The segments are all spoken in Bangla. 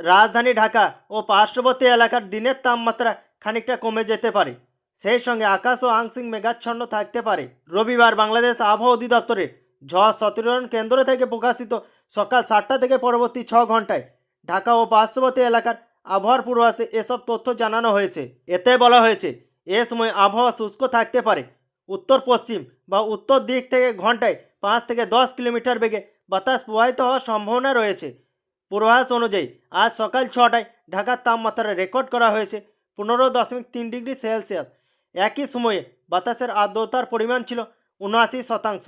রাজধানী ঢাকা ও পার্শ্ববর্তী এলাকার দিনের তাপমাত্রা খানিকটা কমে যেতে পারে। সেই সঙ্গে আকাশ ও আংশিক মেঘাচ্ছন্ন থাকতে পারে। রবিবার বাংলাদেশ আবহাওয়া অধিদপ্তরের ঝড় সতরণ কেন্দ্র থেকে প্রকাশিত সকাল সাতটা থেকে পরবর্তী ছ ঘন্টায় ঢাকা ও পার্শ্ববর্তী এলাকার আবহাওয়ার পূর্বাসে এসব তথ্য জানানো হয়েছে। এতে বলা হয়েছে, এ সময় আবহাওয়া শুষ্ক থাকতে পারে। উত্তর, পশ্চিম বা উত্তর দিক থেকে ঘন্টায় পাঁচ থেকে দশ কিলোমিটার বেগে বাতাস প্রবাহিত হওয়ার সম্ভাবনা রয়েছে। পূর্বাভাস অনুযায়ী আজ সকাল ছটায় ঢাকার তাপমাত্রা রেকর্ড করা হয়েছে পনেরো দশমিক তিন ডিগ্রি সেলসিয়াস। একই সময়ে বাতাসের আর্দ্রতার পরিমাণ ছিল উনআশি শতাংশ।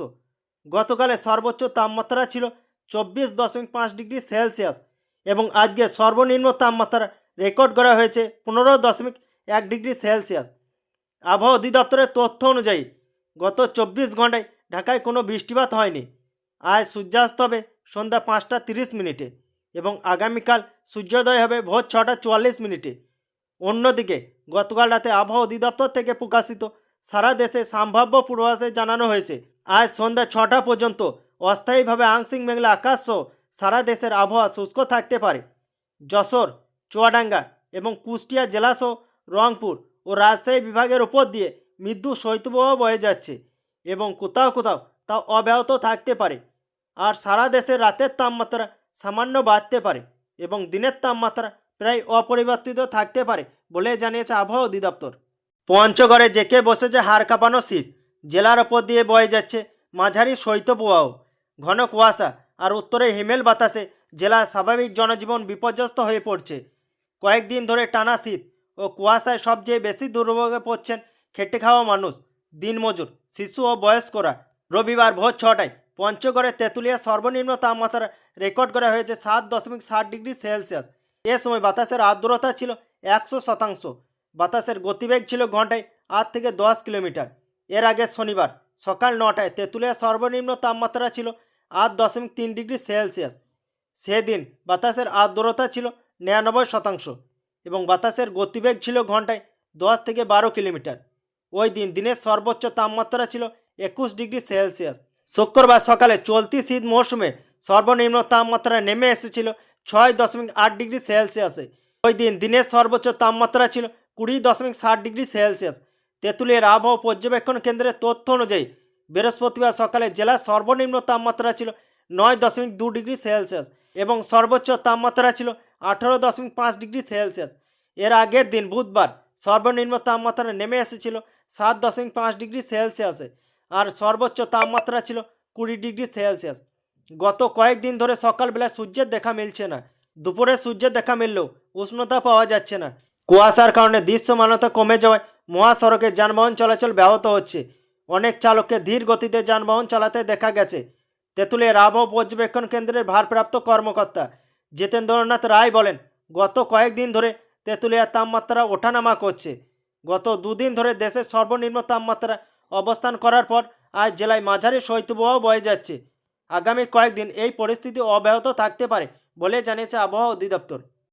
গতকালে সর্বোচ্চ তাপমাত্রা ছিল চব্বিশ দশমিক পাঁচ ডিগ্রি সেলসিয়াস এবং আজকে সর্বনিম্ন তাপমাত্রা রেকর্ড করা হয়েছে পনেরো দশমিক এক ডিগ্রি সেলসিয়াস। আবহাওয়া অধিদপ্তরের তথ্য অনুযায়ী গত চব্বিশ ঘন্টায় ঢাকায় কোনো বৃষ্টিপাত হয়নি। আজ সূর্যাস্ত হবে সন্ধ্যা পাঁচটা তিরিশ মিনিটে। এবং আগামীকাল সূর্যোদয় হবে ভোর ছটা চুয়াল্লিশ মিনিটে। অন্যদিকে, গতকাল রাতে আবহাওয়া অধিদপ্তর থেকে প্রকাশিত সারা দেশে সম্ভাব্য পূর্বাভাসে জানানো হয়েছে, আজ সন্ধ্যা ছটা পর্যন্ত অস্থায়ীভাবে আংশিক মেঘলা আকাশ সহ সারা দেশের আবহাওয়া শুষ্ক থাকতে পারে। যশোর, চুয়াডাঙ্গা এবং কুষ্টিয়া জেলাসহ রংপুর ও রাজশাহী বিভাগের ওপর দিয়ে মৃদু শৈত্যপ্রবাহ বয়ে যাচ্ছে এবং কোথাও কোথাও তা অব্যাহত থাকতে পারে। আর সারা দেশের রাতের তাপমাত্রা সামান্য বাড়তে পারে এবং দিনের তাপমাত্রা প্রায় অপরিবর্তিত থাকতে পারে বলে জানিয়েছে আবহাওয়া অধিদপ্তর। পঞ্চগড়ে জেকে বসেছে হাড় কাঁপানো শীত। জেলার ওপর দিয়ে বয়ে যাচ্ছে মাঝারি শৈত্যপ্রবাহ। ঘন কুয়াশা আর উত্তরে হিমেল বাতাসে জেলার স্বাভাবিক জনজীবন বিপর্যস্ত হয়ে পড়ছে। কয়েকদিন ধরে টানা শীত ও কুয়াশায় সবচেয়ে বেশি দুর্ভোগে পড়ছেন খেটে খাওয়া মানুষ, দিনমজুর, শিশু ও বয়স্করা। রবিবার ভোর ছটায় পঞ্চগড়ের তেঁতুলিয়া সর্বনিম্ন তাপমাত্রা রেকর্ড করা হয়েছে সাত দশমিক ষাট ডিগ্রি সেলসিয়াস। এ সময় বাতাসের আর্দ্রতা ছিল একশো শতাংশ। বাতাসের গতিবেগ ছিল ঘন্টায় আট থেকে দশ কিলোমিটার। এর আগে শনিবার সকাল নটায় তেঁতুলিয়া সর্বনিম্ন তাপমাত্রা ছিল আট দশমিক তিন ডিগ্রি সেলসিয়াস। সেদিন বাতাসের আর্দ্রতা ছিল নিরানব্বই শতাংশ এবং বাতাসের গতিবেগ ছিল ঘন্টায় দশ থেকে বারো কিলোমিটার। ওই দিন দিনের সর্বোচ্চ তাপমাত্রা ছিল একুশ ডিগ্রি সেলসিয়াস। শুক্রবার সকালে চলতি শীত মৌসুমে সর্বনিম্ন তাপমাত্রা নেমে এসেছিল ছয় দশমিক আট ডিগ্রি সেলসিয়াসে। ওই দিন দিনের সর্বোচ্চ তাপমাত্রা ছিল কুড়ি দশমিক সাত ডিগ্রি সেলসিয়াস। তেঁতুলিয়ার আবহাওয়া পর্যবেক্ষণ কেন্দ্রের তথ্য অনুযায়ী, বৃহস্পতিবার সকালে জেলার সর্বনিম্ন তাপমাত্রা ছিল নয় দশমিক দু ডিগ্রি সেলসিয়াস এবং সর্বোচ্চ তাপমাত্রা ছিল আঠারো দশমিক পাঁচ ডিগ্রি সেলসিয়াস। এর আগের দিন বুধবার সর্বনিম্ন তাপমাত্রা নেমে এসেছিল সাত দশমিক পাঁচ ডিগ্রি সেলসিয়াসে। আর সর্বোচ্চ তাপমাত্রা ছিল কুড়ি ডিগ্রি সেলসিয়াস। গত কয়েকদিন ধরে সকালবেলা সূর্যের দেখা মিলছে না। দুপুরে সূর্যের দেখা মিললেও উষ্ণতা পাওয়া যাচ্ছে না। কুয়াশার কারণে দৃশ্যমানতা কমে যাওয়ায় মহাসড়কে যানবাহন চলাচল ব্যাহত হচ্ছে। অনেক চালককে ধীর গতিতে যানবাহন চালাতে দেখা গেছে। তেঁতুলিয়ার আবহাওয়া পর্যবেক্ষণ কেন্দ্রের ভারপ্রাপ্ত কর্মকর্তা জিতেন্দ্রনাথ রায় বলেন, গত কয়েকদিন ধরে তেঁতুলিয়ার তাপমাত্রা ওঠানামা করছে। গত দুদিন ধরে দেশের সর্বনিম্ন তাপমাত্রা অবস্থান করার পর আজ জেলায় মাঝারি শৈত্যপ্রবাহ বয়ে যাচ্ছে। আগামী কয়েকদিন এই পরিস্থিতি অব্যাহত থাকতে পারে বলে জানিয়েছে আবহাওয়া অধিদপ্তর।